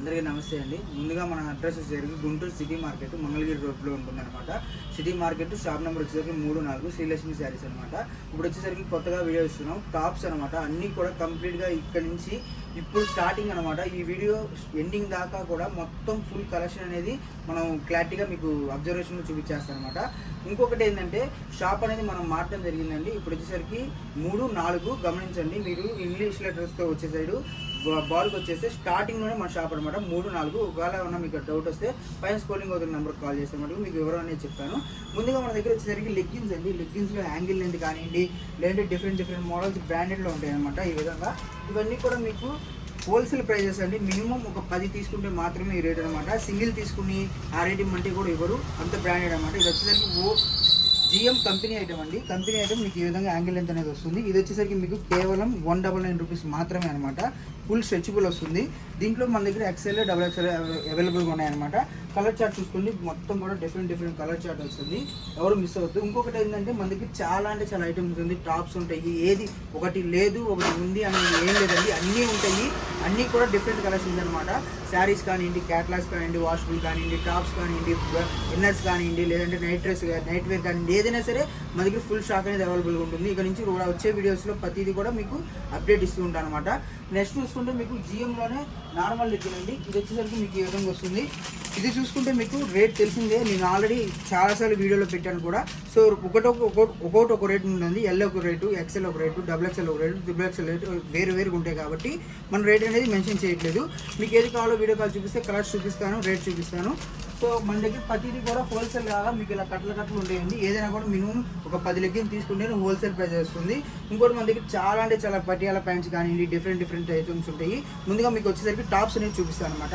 అందరికీ నమస్తే అండి. ముందుగా మన అడ్రస్ వచ్చేసరికి గుంటూరు సిటీ మార్కెట్ మంగళగిరి రోడ్లో ఉంటుందన్నమాట. సిటీ మార్కెట్ షాప్ నెంబర్ వచ్చేసరికి మూడు నాలుగు శ్రీలక్ష్మి శారీస్ అనమాట ఇప్పుడు వచ్చేసరికి కొత్తగా వీడియో ఇస్తున్నాం. టాప్స్ అనమాట అన్నీ కూడా కంప్లీట్గా ఇక్కడ నుంచి ఇప్పుడు స్టార్టింగ్ అనమాట ఈ వీడియో ఎండింగ్ దాకా కూడా మొత్తం ఫుల్ కలెక్షన్ అనేది మనం క్లారిటీగా మీకు అబ్జర్వేషన్లో చూపించేస్తాం అనమాట ఇంకొకటి ఏంటంటే షాప్ అనేది మనం మార్చడం జరిగిందండి. ఇప్పుడు వచ్చేసరికి మూడు నాలుగు గమనించండి. మీరు ఇంగ్లీష్ లెటర్స్తో వచ్చే సైడు బాల్కి వచ్చేస్తే స్టార్టింగ్లోనే మన షాప్ అనమాట మూడు నాలుగు ఒకవేళ ఏమన్నా మీకు డౌట్ వస్తే పైన స్కోలింగ్ అవుతున్న నెంబర్కి కాల్ చేస్తే మటుకు మీకు వివరం అనేది చెప్తాను ముందుగా మన దగ్గర వచ్చేసరికి లెగ్గిన్స్ అండి. లెగ్గిన్స్లో యాంగిల్ లెంత్ కానివ్వండి లేదంటే డిఫరెంట్ డిఫరెంట్ మోడల్స్ బ్రాండెడ్లో ఉంటాయి అనమాట ఈ విధంగా. ఇవన్నీ కూడా మీకు హోల్సేల్ ప్రైజెస్ అండి. మినిమం ఒక పది తీసుకుంటే మాత్రమే ఈ రేట్ అనమాట సింగిల్ తీసుకుని ఆ రేట్ ఇమ్మంటే కూడా ఇవ్వరు అంత బ్రాండెడ్ అనమాట ఇది వచ్చేసరికి ఓ జిఎం కంపెనీ ఐటమ్ అండి. కంపెనీ ఐటమ్ మీకు ఈ విధంగా యాంగిల్ లెంత్ అనేది వస్తుంది. ఇది వచ్చేసరికి మీకు కేవలం వన్ డబల్ నైన్ రూపీస్ మాత్రమే అనమాట ఫుల్ స్ట్రెచబుల్ వస్తుంది. దీంట్లో మన దగ్గర ఎక్సెల్ డబల్ ఎక్సెల్ అవైలబుల్గా ఉన్నాయన్నమాట. కలర్ చార్ట్ చూసుకోండి మొత్తం కూడా డిఫరెంట్ డిఫరెంట్ కలర్ చార్ట్ వస్తుంది. ఎవరు మిస్ అవ్వద్దు. ఇంకొకటి ఏంటంటే మన దగ్గర చాలా అంటే చాలా ఐటమ్స్ ఉంది. టాప్స్ ఉంటాయి. ఏది ఒకటి లేదు ఒకటి ఉంది అని ఏం లేదండి. అన్నీ ఉంటాయి. అన్నీ కూడా డిఫరెంట్ కలర్స్ అనమాట శారీస్ కానివ్వండి క్యాట్లాస్ కానివ్వండి వాష్బుల్ కానివ్వండి టాప్స్ కానివ్వండి ఇన్నర్స్ కానివ్వండి లేదంటే నైట్ డ్రెస్ నైట్ వేర్ కానివ్వండి ఏదైనా సరే మా దగ్గర ఫుల్ స్టాక్ అనేది అవైలబుల్గా ఉంటుంది. ఇక్కడ నుంచి కూడా వచ్చే వీడియోస్లో ప్రతిదీ కూడా మీకు అప్డేట్ ఇస్తూ ఉంటాను అనమాట నెక్స్ట్ చూసుకుంటే మీకు జిఎంలోనే నార్మల్ లెక్కన అండి. ఇది వచ్చేసరికి మీకు ఈ విధంగా వస్తుంది. ఇది చూసుకుంటే మీకు రేట్ తెలిసిందే. నేను ఆల్రెడీ చాలాసార్లు వీడియోలో పెట్టాను కూడా. సో ఒకటి ఒకటి ఒక రేట్ ఉంటుంది ఎల్ ఒక రేటు ఎక్సెల్ ఒక రేటు డబుల్ ఎక్స్ఎల్ ఒక రేటు డబుల్ ఎక్సెల్ రేటు వేరు వేరుగా ఉంటాయి కాబట్టి మన రేట్ అనేది మెన్షన్ చేయట్లేదు. మీకు ఏది కావాలో వీడియో కాల్ చూపిస్తే కలర్స్ చూపిస్తాను రేట్ చూపిస్తాను. సో మన దగ్గర ప్రతిదీ కూడా హోల్సేల్ కాగా మీకు ఇలా కట్టలు కట్టలు ఉంటాయండి ఏదైనా కూడా మినిమం ఒక పది లెగ్గిన తీసుకుంటే హోల్సేల్ ప్రైస్ వస్తుంది. ఇంకోటి మన దగ్గర చాలా అంటే చాలా పటియాల ప్యాంట్స్ కానివ్వండి డిఫరెంట్ డిఫరెంట్ ఐటమ్స్ ఉంటాయి. ముందుగా మీకు వచ్చేసరికి టాప్స్ అనేది చూపిస్తాను అనమాట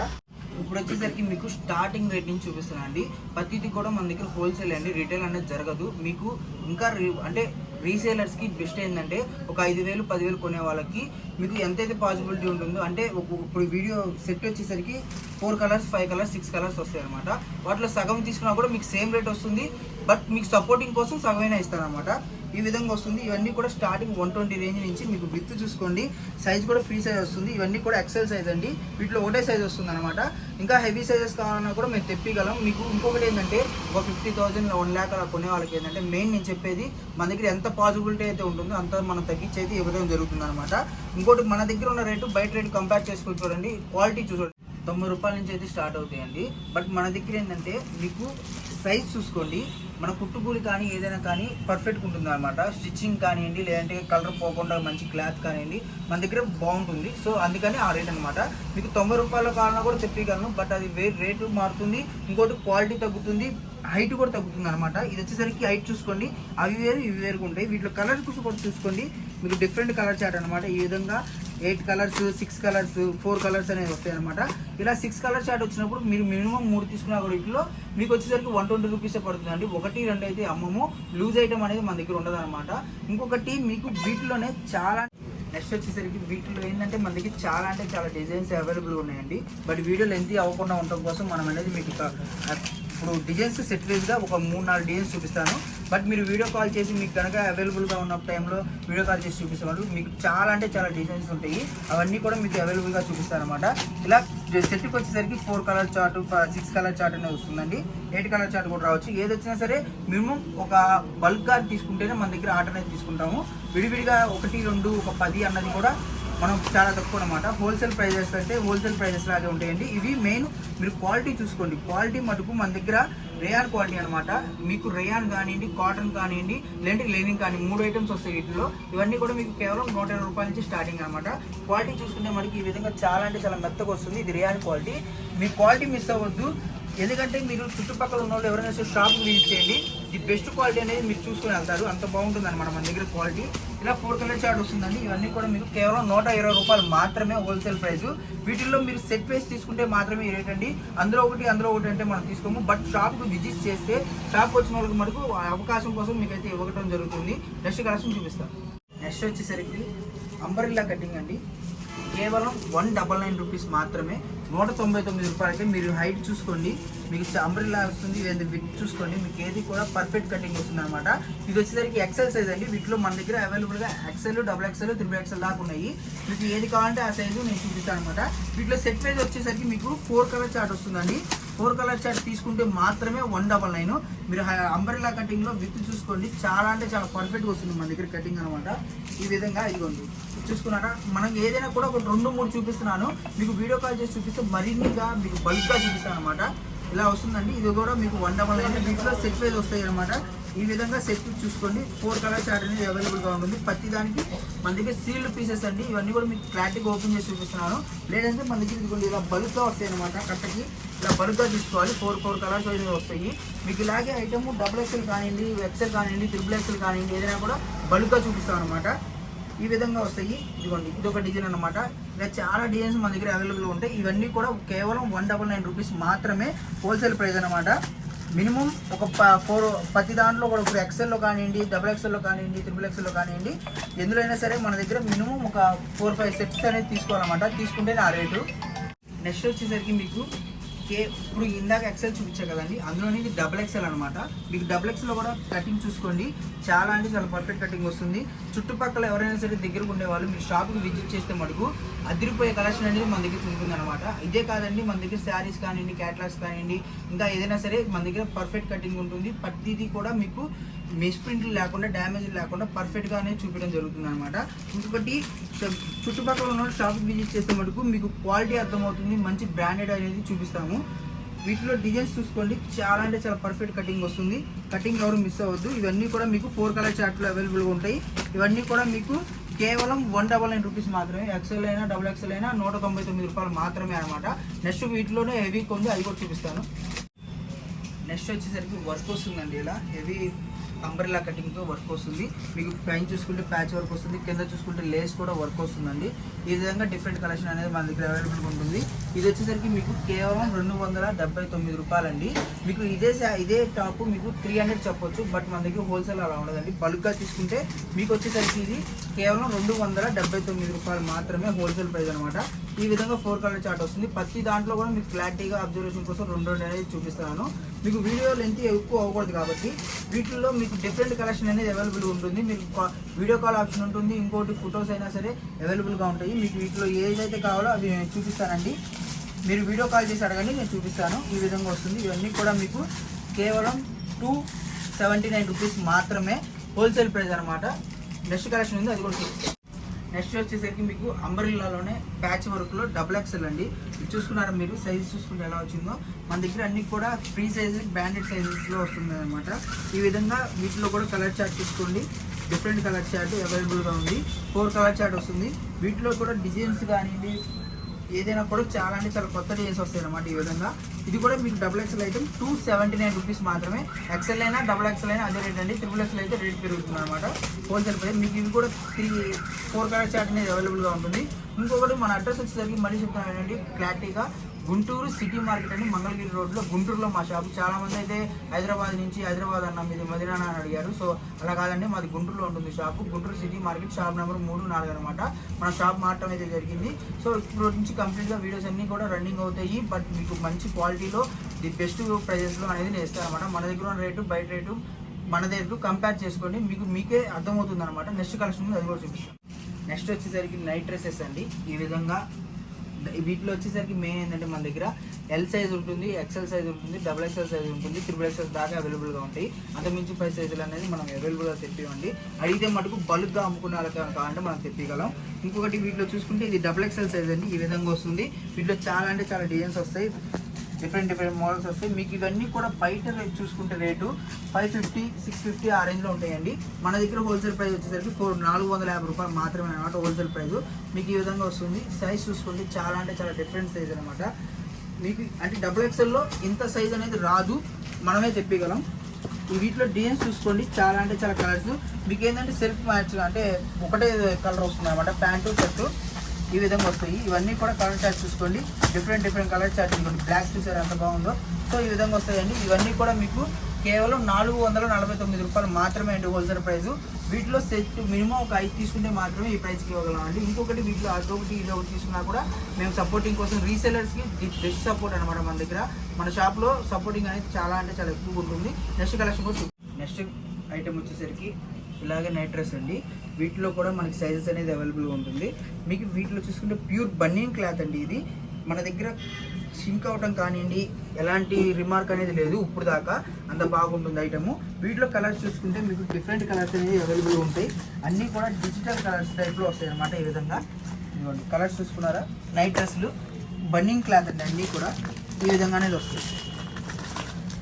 ఇప్పుడు వచ్చేసరికి మీకు స్టార్టింగ్ రేట్ నుంచి చూపిస్తాను అండి ప్రతిదీ కూడా మన దగ్గర హోల్సేల్ అండి. రిటైల్ అనేది జరగదు. మీకు ఇంకా అంటే రీసేలర్స్కి బెస్ట్ ఏంటంటే ఒక ఐదు వేలు పదివేలు కొనే వాళ్ళకి మీకు ఎంతైతే పాసిబిలిటీ ఉంటుందో అంటే ఇప్పుడు వీడియో సెట్ వచ్చేసరికి four colours five colours six colours వస్తాయి అనమాట వాటిలో సగం తీసుకున్నా కూడా మీకు సేమ్ రేట్ వస్తుంది. బట్ మీకు సపోర్టింగ్ కోసం సగమైనా ఇస్తారనమాట ఈ విధంగా వస్తుంది. ఇవన్నీ కూడా స్టార్టింగ్ వన్ ట్వంటీ రేంజ్ నుంచి మీకు విత్ చూసుకోండి. సైజ్ కూడా ఫ్రీ సైజ్ వస్తుంది. ఇవన్నీ కూడా ఎక్సెల్ సైజ్ అండి. వీటిలో ఒకటే సైజ్ వస్తుంది అనమాట ఇంకా హెవీ సైజెస్ కావాలన్నా కూడా మేము తెప్పిగలం మీకు ఇంకొకటి ఏంటంటే ఒక ఫిఫ్టీ థౌసండ్ వన్ ల్యాక్ అలా కొనే వాళ్ళకి ఏంటంటే మెయిన్ నేను చెప్పేది మన దగ్గర ఎంత పాసిబిలిటీ అయితే ఉంటుందో అంత మనం తగ్గించి అయితే ఇవ్వడం జరుగుతుంది అనమాట ఇంకోటి మన దగ్గర ఉన్న రేటు బయట రేటు కంపేర్ చేసుకుని చూడండి. క్వాలిటీ చూడండి తొంభై రూపాయల నుంచి అయితే స్టార్ట్ అవుతాయండి. బట్ మన దగ్గర ఏంటంటే మీకు సైజ్ చూసుకోండి. మన కుట్టుకూలి కానీ ఏదైనా కానీ పర్ఫెక్ట్గా ఉంటుంది అనమాట స్టిచ్చింగ్ కానివ్వండి లేదంటే కలర్ పోకుండా మంచి క్లాత్ కానివ్వండి మన దగ్గర బాగుంటుంది. సో అందుకని ఆ రేట్ అనమాట మీకు తొంభై రూపాయల కావాలన్నా కూడా చెప్పగలను బట్ అది వే రేటు మారుతుంది. ఇంకోటి క్వాలిటీ తగ్గుతుంది హైట్ కూడా తగ్గుతుంది అనమాట ఇది వచ్చేసరికి హైట్ చూసుకోండి. అవి వేరు ఇవి వేరుగా ఉంటాయి. వీటిలో కలర్ కూడా చూసుకోండి. మీకు డిఫరెంట్ కలర్ చార్ట్ అనమాట ఈ విధంగా eight colours six colours four colours అనేవి వస్తాయి అనమాట ఇలా సిక్స్ కలర్ చార్ట్ వచ్చినప్పుడు మీరు మినిమం మూడు తీసుకున్న కూడా వీటిలో మీకు వచ్చేసరికి వన్ ట్వంటీ రూపీసే పడుతుందండి. ఒకటి రెండు అయితే అమ్మము. లూజ్ ఐటమ్ అనేది మన దగ్గర ఉండదు అనమాట ఇంకొకటి మీకు వీటిలోనే చాలా నెక్స్ట్ వచ్చేసరికి వీటిలో ఏంటంటే మన దగ్గర చాలా అంటే చాలా డిజైన్స్ అవైలబుల్ ఉన్నాయండి. బట్ వీడియో లెంత్ అవ్వకుండా ఉండటం కోసం మనం అనేది మీకు ఇప్పుడు డిజైన్స్ సెట్ వైజ్గా ఒక మూడు నాలుగు డిజైన్స్ చూపిస్తాను. బట్ మీరు వీడియో కాల్ చేసి మీకు కనుక అవైలబుల్గా ఉన్న టైంలో వీడియో కాల్ చేసి చూపిస్తాను మీకు చాలా అంటే చాలా డిజైన్స్ ఉంటాయి. అవన్నీ కూడా మీకు అవైలబుల్గా చూపిస్తాను అనమాట ఇలా సెట్కి వచ్చేసరికి four colour chart six colour chart అనేది వస్తుందండి. ఎయిట్ కలర్ చార్ట్ కూడా రావచ్చు. ఏది వచ్చినా సరే మినిమం ఒక బల్క్గా తీసుకుంటేనే మన దగ్గర ఆర్డర్ అనేది తీసుకుంటాము. విడివిడిగా ఒకటి రెండు ఒక పది అన్నది కూడా మనం చాలా తక్కువ అనమాట హోల్సేల్ ప్రైజెస్ అంటే హోల్సేల్ ప్రైజెస్ లాగే ఉంటాయండి. ఇవి మెయిన్ మీరు క్వాలిటీ చూసుకోండి. క్వాలిటీ మటుకు మన దగ్గర రేయాన్ క్వాలిటీ అనమాట మీకు రేయాన్ కానివ్వండి కాటన్ కానివ్వండి లేదంటే లెనిన్ కానీ మూడు ఐటమ్స్ వస్తాయి వీటిలో. ఇవన్నీ కూడా మీకు కేవలం నూట ఇరవై రూపాయల నుంచి స్టార్టింగ్ అనమాట క్వాలిటీ చూసుకుంటే మనకి ఈ విధంగా చాలా అంటే చాలా మెత్తగా వస్తుంది. ఇది రేయాన్ క్వాలిటీ మీ క్వాలిటీ మిస్ అవ్వద్దు. ఎందుకంటే మీరు చుట్టుపక్కల ఉన్న వాళ్ళు ఎవరైనా సరే షాప్కి విజిట్ చేయండి. ది బెస్ట్ క్వాలిటీ అనేది మీరు చూసుకుని వెళ్తారు. అంత బాగుంటుంది అనమాట మన దగ్గర క్వాలిటీ. ఇలా ఫోర్ కలర్ చార్ట్ వస్తుందండి. ఇవన్నీ కూడా మీకు కేవలం నూట ఇరవై రూపాయలు మాత్రమే హోల్సేల్ ప్రైస్ వీటిల్లో మీరు సెట్ వేసి తీసుకుంటే మాత్రమే రేట్ అండి. అందులో ఒకటి అందులో ఒకటి అంటే మనం తీసుకోము. బట్ షాప్కి విజిట్ చేస్తే షాప్కి వచ్చిన వాళ్ళకి మనకు ఆ అవకాశం కోసం మీకు అయితే ఇవ్వడం జరుగుతుంది. నెక్స్ట్ కలెక్షన్ చూపిస్తాను నెక్స్ట్ వచ్చేసరికి అంబరిల్లా కటింగ్ అండి. కేవలం వన్ డబల్ నైన్ రూపీస్ మాత్రమే. నూట తొంభై తొమ్మిది రూపాయలకి మీరు హైట్ చూసుకోండి. మీకు అంబ్రిల్లా వస్తుంది లేదా విత్ చూసుకోండి. మీకు ఏది కూడా పర్ఫెక్ట్ కటింగ్ వస్తుంది అనమాట ఇది వచ్చేసరికి ఎక్సెల్ సైజ్ అండి. వీటిలో మన దగ్గర అవైలబుల్గా XL double XL triple XL దాకా ఉన్నాయి. మీకు ఏది కావాలంటే ఆ సైజు నేను చూపిస్తాను అనమాట వీటిలో సెట్ వైజ్ వచ్చేసరికి మీకు ఫోర్ కలర్ చార్ట్ వస్తుందండి. ఫోర్ కలర్ చార్ట్ తీసుకుంటే మాత్రమే వన్ డబల్ నైన్. మీరు అంబ్రెల్లా కటింగ్లో విత్ చూసుకోండి. చాలా అంటే చాలా పర్ఫెక్ట్గా వస్తుంది మన దగ్గర కటింగ్ అనమాట ఈ విధంగా ఇదిగోండి. చూసుకున్నారా? మనం ఏదైనా కూడా ఒక రెండు మూడు చూపిస్తున్నాను. మీకు వీడియో కాల్ చేసి చూపిస్తే మరిన్నిగా మీకు బల్క్గా చూపిస్తాను అనమాట ఇలా వస్తుందండి. ఇది కూడా మీకు వన్ డబల్ నైన్. వీటిలో సెట్ వైజ్ వస్తాయి అనమాట ఈ విధంగా సెట్ చూసుకోండి. ఫోర్ కలర్ చార్ట్ అనేది అవైలబుల్గా ఉంటుంది. ప్రతి దానికి మన దగ్గర సీల్డ్ పీసెస్ అండి. ఇవన్నీ కూడా మీకు క్లారిటీగా ఓపెన్ చేసి చూపిస్తున్నాను. లేదంటే మన దగ్గర ఇదిగోండి ఇలా బల్క్గా వస్తాయి అనమాట కట్టకి. ఇలా బరుగ్గా తీసుకోవాలి. ఫోర్ ఫోర్ కలర్స్ అయితే వస్తాయి. మీకు ఇలాగే ఐటమ్ డబుల్ ఎక్స్ఎల్ కానివ్వండి ఎక్స్ఎల్ కానివ్వండి త్రిబుల్ ఎక్స్ఎల్ కానివ్వండి ఏదైనా కూడా బల్క్గా చూపిస్తాం అనమాట ఈ విధంగా వస్తాయి. ఇదిగోండి ఇది ఒక డిజైన్ అనమాట ఇలా చాలా డిజైన్స్ మన దగ్గర అవైలబుల్ ఉంటాయి. ఇవన్నీ కూడా కేవలం వన్ డబల్ నైన్ రూపీస్ మాత్రమే హోల్సేల్ ప్రైస్ అనమాట మినిమం ఒక ప- ఫోర్ ప్రతి దాంట్లో కూడా ఇప్పుడు ఎక్సెల్లో కానివ్వండి డబుల్ ఎక్సెల్లో కానివ్వండి త్రిబుల్ ఎక్సెల్లో కానివ్వండి ఎందులో అయినా సరే మన దగ్గర మినిమం ఒక ఫోర్ ఫైవ్ సెట్స్ అనేది తీసుకోవాలన్నమాట. తీసుకుంటేనే ఆ రేటు. నెక్స్ట్ వచ్చేసరికి మీకు కే ఇప్పుడు ఇందాక ఎక్సెల్ చూపించా కదండి అందులోని ఇది డబుల్ ఎక్సెల్ అనమాట మీకు డబుల్ ఎక్సెల్ కూడా కటింగ్ చూసుకోండి. చాలా అంటే చాలా పర్ఫెక్ట్ కటింగ్ వస్తుంది. చుట్టుపక్కల ఎవరైనా సరే దగ్గరకు ఉండేవాళ్ళు మీరు షాప్కి విజిట్ చేస్తే మటుకు అదిరిపోయే కలెక్షన్ అనేది మన దగ్గర ఉంటుంది అనమాట ఇదే కాదండి మన దగ్గర శారీస్ కానివ్వండి క్యాటలాగ్స్ కానివ్వండి ఇంకా ఏదైనా సరే మన దగ్గర పర్ఫెక్ట్ కటింగ్ ఉంటుంది. ప్రతిదీ కూడా మీకు మిస్ ప్రింట్లు లేకుండా డ్యామేజ్ లేకుండా పర్ఫెక్ట్గానే చూపించడం జరుగుతుంది అనమాట ఇంకొకటి చుట్టుపక్కల ఉన్న షాప్కి విజిట్ చేసే మటుకు మీకు క్వాలిటీ అర్థమవుతుంది మంచి బ్రాండెడ్ అనేది చూపిస్తాము. వీటిలో డిజైన్స్ చూసుకోండి. చాలా అంటే చాలా పర్ఫెక్ట్ కటింగ్ వస్తుంది. కటింగ్ ఎవరు మిస్ అవ్వద్దు. ఇవన్నీ కూడా మీకు ఫోర్ కలర్ చార్ట్లో అవైలబుల్గా ఉంటాయి. ఇవన్నీ కూడా మీకు కేవలం వన్ డబల్ నైన్ రూపీస్ మాత్రమే. ఎక్సెల్ అయినా డబుల్ ఎక్సెల్ అయినా నూట తొంభై తొమ్మిది రూపాయలు మాత్రమే అనమాట నెక్స్ట్ వీటిలోనే హెవీ కొంది అది కూడా చూపిస్తాను. నెక్స్ట్ వచ్చేసరికి వర్క్ వస్తుందండి ఇలా. హెవీ అంబ్రెల్లా కటింగ్తో వర్క్ వస్తుంది. మీకు పైన చూసుకుంటే ప్యాచ్ వర్క్ వస్తుంది. కింద చూసుకుంటే లేస్ కూడా వర్క్ వస్తుందండి. ఈ విధంగా డిఫరెంట్ కలెక్షన్ అనేది మన దగ్గర అవైలబుల్గా ఉంటుంది. ఇది వచ్చేసరికి మీకు కేవలం రెండు వందల డెబ్బై తొమ్మిది రూపాయలండి. మీకు ఇదే సా- ఇదే టాప్ మీకు త్రీ హండ్రెడ్ చెప్పొచ్చు. బట్ మన దగ్గర హోల్సేల్ అలా ఉండదండి. బల్క్గా తీసుకుంటే మీకు వచ్చేసరికి ఇది కేవలం రెండు వందల డెబ్బై తొమ్మిది రూపాయలు మాత్రమే హోల్సేల్ ప్రైస్ అనమాట. ఈ విధంగా ఫోర్ కలర్ చార్ట్ వస్తుంది. ప్రతి దాంట్లో కూడా మీకు క్లారిటీగా అబ్జర్వేషన్ కోసం రెండు రెండు అనేది చూపిస్తాను. మీకు వీడియో లెంత్ ఎక్కువ అవ్వకూడదు కాబట్టి వీటిల్లో మీకు డిఫరెంట్ కలెక్షన్ అనేది అవైలబుల్ ఉంటుంది. మీకు వీడియో కాల్ ఆప్షన్ ఉంటుంది ఇంకోటి ఫొటోస్ అయినా సరే అవైలబుల్గా ఉంటాయి. మీకు వీటిలో ఏదైతే కావాలో అవి నేను చూపిస్తానండి. మీరు వీడియో కాల్ చేసి అడగండి నేను చూపిస్తాను. ఈ విధంగా వస్తుంది. ఇవన్నీ కూడా మీకు కేవలం టూ సెవెంటీ నైన్ రూపీస్ మాత్రమే హోల్సేల్ ప్రైస్ అనమాట నెక్స్ట్ కలెక్షన్ ఉంది అది కూడా చూపిస్తాను. నెక్స్ట్ వచ్చేసరికి మీకు అంబరిల్లాలోనే ప్యాచ్ వర్క్లో డబుల్ ఎక్సెల్ అండి. ఇది చూసుకున్నారా మీరు? సైజ్ చూసుకుంటే ఎలా వచ్చిందో? మన దగ్గర అన్ని కూడా ఫ్రీ సైజ్ బ్రాండెడ్ సైజెస్లో వస్తుంది అనమాట ఈ విధంగా వీటిలో కూడా కలర్ చార్ట్ తీసుకోండి డిఫరెంట్ కలర్ చార్ట్ అవైలబుల్గా ఉంది. ఫోర్ కలర్ చార్ట్ వస్తుంది. వీటిలో కూడా డిజైన్స్ కానివ్వండి ఏదైనా కూడా చాలా అంటే చాలా కొత్త డిజైన్స్ వస్తాయి అనమాట ఈ విధంగా. ఇది కూడా మీకు double XL item two seventy nine rupees మాత్రమే. ఎక్స్ఎల్ అయినా డబుల్ ఎక్స్ఎల్ అయినా అదే రేట్ అండి. త్రిబుల్ ఎక్స్ఎల్ అయితే రేట్ పెరుగుతుంది అనమాట హోల్సేల్ ప్రైస్ మీకు ఇవి కూడా త్రీ ఫోర్ కలర్ చార్ట్ అనేది అవైలబుల్గా ఉంటుంది. ఇంకొకటి మన అడ్రస్ వచ్చేసరికి మళ్ళీ చెప్తాను ఏంటంటే క్లారిటీగా గుంటూరు సిటీ మార్కెట్ అండి మంగళగిరి రోడ్లో గుంటూరులో మా షాప్. చాలామంది అయితే హైదరాబాద్ నుంచి హైదరాబాద్ అన్న మీది మదిరానా అని అడిగారు. సో అలా కాదండి మాది గుంటూరులో ఉంటుంది shop. Guntur city market shop number మూడు నాలుగు అనమాట మన షాప్ మారటం అయితే జరిగింది. సో ఇప్పుడు నుంచి కంప్లీట్గా వీడియోస్ అన్నీ కూడా రన్నింగ్ అవుతాయి. బట్ మీకు మంచి క్వాలిటీలో ది బెస్ట్ ప్రైజెస్లో అనేది నేను ఇస్తాను అనమాట మన దగ్గర ఉన్న రేటు బయట రేటు మన దగ్గర కంపేర్ చేసుకోండి. మీకు మీకే అర్థమవుతుంది అనమాట నెక్స్ట్ కలెక్షన్ ఉంది అది కూడా చూపిస్తాను. నెక్స్ట్ వచ్చేసరికి నైట్ డ్రెస్సెస్ అండి. ఈ విధంగా వీటిలో వచ్చేసరికి మెయిన్ ఏంటంటే మన దగ్గర ఎల్ సైజ్ ఉంటుంది ఎక్సెల్ సైజ్ ఉంటుంది డబుల్ ఎక్సెల్ సైజ్ ఉంటుంది త్రిబుల్ ఎక్సెల్ దాకా అవైలబుల్గా ఉంటాయి. అంతమించి పై సైజులు అనేది మనం అవైలబుల్గా తెప్పివ్వండి. అడిగితే మటుకు బల్క్గా అమ్ముకునే వాళ్ళకి కావాలంటే మనం తెప్పిగలం ఇంకొకటి వీటిలో చూసుకుంటే ఇది డబుల్ ఎక్సెల్ సైజ్ అండి ఈ విధంగా వస్తుంది. వీటిలో చాలా అంటే చాలా డిజైన్స్ వస్తాయి. డిఫరెంట్ డిఫరెంట్ మోడల్స్ వస్తాయి. మీకు ఇవన్నీ కూడా బయట రేట్ చూసుకుంటే rate five fifty six fifty ఆ రేంజ్లో ఉంటాయండి. మన దగ్గర హోల్సేల్ ప్రైస్ వచ్చేసరికి ఫోర్ నాలుగు వందల యాభై రూపాయలు మాత్రమే అనమాట హోల్సేల్ ప్రైస్ మీకు ఈ విధంగా వస్తుంది. సైజ్ చూసుకోండి చాలా అంటే చాలా డిఫరెంట్ సైజ్ అనమాట మీకు అంటే డబుల్ ఎక్స్ఎల్లో ఇంత సైజ్ అనేది రాదు. మనమే తెప్పిగలం ఈ వీటిలో డిజైన్స్ చూసుకోండి. చాలా అంటే చాలా కలర్స్ మీకు ఏంటంటే సెల్ఫ్ మ్యాచ్ అంటే ఒకటే కలర్ వస్తుంది అనమాట ప్యాంటు షర్టు ఈ విధంగా వస్తాయి. ఇవన్నీ కూడా కలర్ చార్ట్ చూసుకోండి. డిఫరెంట్ డిఫరెంట్ కలర్ చార్ట్ ఇవ్వండి బ్లాక్ చూసారు? ఎంత బాగుందో. సో ఈ విధంగా వస్తాయండి. ఇవన్నీ కూడా మీకు కేవలం నాలుగు వందల నలభై తొమ్మిది రూపాయలు మాత్రమే అండి హోల్సేల్ ప్రైస్. వీటిలో సెట్ మినిమం ఒక ఐదు తీసుకుంటే మాత్రమే ఈ ప్రైస్కి ఇవ్వగలం అండి. ఇంకొకటి వీటిలో అదొకటి ఇది ఒకటి తీసుకున్నా కూడా మేము సపోర్టింగ్ కోసం రీసెలర్స్కి బెస్ట్ సపోర్ట్ అనమాట మన దగ్గర. మన షాప్లో సపోర్టింగ్ అనేది చాలా అంటే చాలా ఎక్కువ ఉంటుంది. నెక్స్ట్ కలెక్షన్ కూడా నెక్స్ట్ ఐటమ్ వచ్చేసరికి ఇలాగే నైట్ డ్రెస్ అండి. వీటిలో కూడా మనకి సైజెస్ అనేది అవైలబుల్గా ఉంటుంది. మీకు వీటిలో చూసుకుంటే ప్యూర్ బన్నింగ్ క్లాత్ అండి ఇది. మన దగ్గర షింక్ అవటం కానివ్వండి ఎలాంటి రిమార్క్ అనేది లేదు ఇప్పుడు దాకా. అంత బాగుంటుంది ఐటమ్ వీటిలో కలర్స్ చూసుకుంటే మీకు డిఫరెంట్ కలర్స్ అనేవి అవైలబుల్ ఉంటాయి. అన్నీ కూడా డిజిటల్ కలర్స్ టైప్లో వస్తాయి అనమాట ఈ విధంగా. కలర్స్ చూసుకున్నారా? నైట్ డ్రెస్సులు బన్నింగ్ క్లాత్ అండి అన్నీ కూడా ఈ విధంగానే వస్తాయి.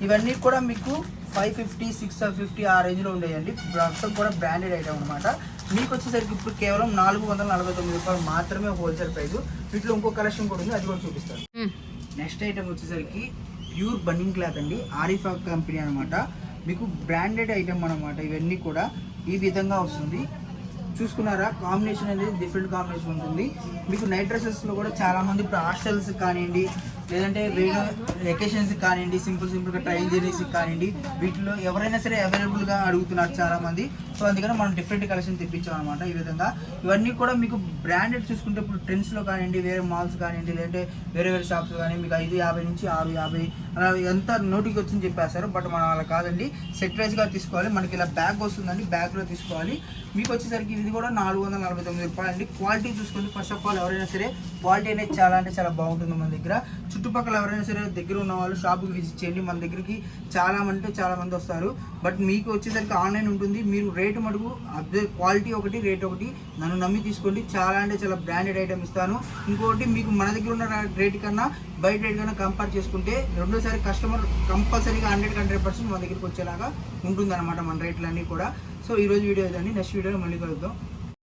ఇవన్నీ కూడా మీకు ఫైవ్ ఫిఫ్టీ సిక్స్ ఫిఫ్టీ ఆ రేంజ్లో ఉండేయండి. మొత్తం కూడా బ్రాండెడ్ ఐటమ్ అనమాట మీకు వచ్చేసరికి ఇప్పుడు కేవలం నాలుగు వందల నలభై తొమ్మిది రూపాయలు మాత్రమే హోల్సేల్ ప్రైస్. వీటిలో ఇంకో కలెక్షన్ కూడా ఉంది అది కూడా చూపిస్తాను. నెక్స్ట్ ఐటమ్ వచ్చేసరికి ప్యూర్ బన్నింగ్ క్లాత్ అండి ఆరిఫా కంపెనీ అనమాట మీకు బ్రాండెడ్ ఐటమ్ అనమాట ఇవన్నీ కూడా ఈ విధంగా వస్తుంది. చూసుకున్నారా కాంబినేషన్ అనేది డిఫరెంట్ కాంబినేషన్ ఉంటుంది. మీకు నైట్ డ్రెస్సెస్లో కూడా చాలా మంది ఇప్పుడు హాస్టల్స్ కానివ్వండి లేదంటే వేరే వెకేషన్స్ కానివ్వండి సింపుల్ సింపుల్గా ట్రైన్ జర్నీస్ కానివ్వండి వీటిలో ఎవరైనా సరే అవైలబుల్గా అడుగుతున్నారు చాలా మంది సో అందుకని మనం డిఫరెంట్ కలెక్షన్ తెప్పించాం అనమాట ఈ విధంగా. ఇవన్నీ కూడా మీకు బ్రాండెడ్ చూసుకుంటే ఇప్పుడు ట్రెండ్స్లో కానివ్వండి వేరే మాల్స్ కానివ్వండి లేదంటే వేరే వేరే షాప్స్ కానీ మీకు ఐదు యాభై నుంచి ఆరు యాభై అలా ఎంత నోటికి వచ్చింది చెప్పేస్తారు. బట్ మనం అలా కాదండి. సెట్ వైజ్గా తీసుకోవాలి. మనకి ఇలా బ్యాగ్ వస్తుందండి. బ్యాగ్లో తీసుకోవాలి. మీకు వచ్చేసరికి ఇది కూడా నాలుగు వందల నలభై తొమ్మిది రూపాయలు అండి క్వాలిటీ చూసుకోండి ఫస్ట్ ఆఫ్ ఆల్ ఎవరైనా సరే క్వాలిటీ అనేది చాలా అంటే చాలా బాగుంటుంది మన దగ్గర. చుట్టుపక్కల ఎవరైనా సరే దగ్గర ఉన్న వాళ్ళు షాప్కి విజిట్ చేయండి. మన దగ్గరికి చాలా అంటే చాలా మంది వస్తారు. బట్ మీకు వచ్చేసరికి ఆన్లైన్ ఉంటుంది. మీరు రేటు మటుకు అదే క్వాలిటీ ఒకటి రేట్ ఒకటి నన్ను నమ్మి తీసుకోండి. చాలా అంటే చాలా బ్రాండెడ్ ఐటమ్ ఇస్తాను. ఇంకొకటి మీకు మన దగ్గర ఉన్న రేట్ కన్నా బయట రేట్ కన్నా కంపేర్ చేసుకుంటే రెండోసారి కస్టమర్ కంపల్సరీగా హండ్రెడ్ హండ్రెడ్ పర్సెంట్ మన దగ్గరికి వచ్చేలాగా ఉంటుందన్నమాట మన రేట్లన్నీ కూడా. సో ఈ రోజు వీడియో ఇదండి. నెక్స్ట్ వీడియోలో మళ్ళీ కలుద్దాం.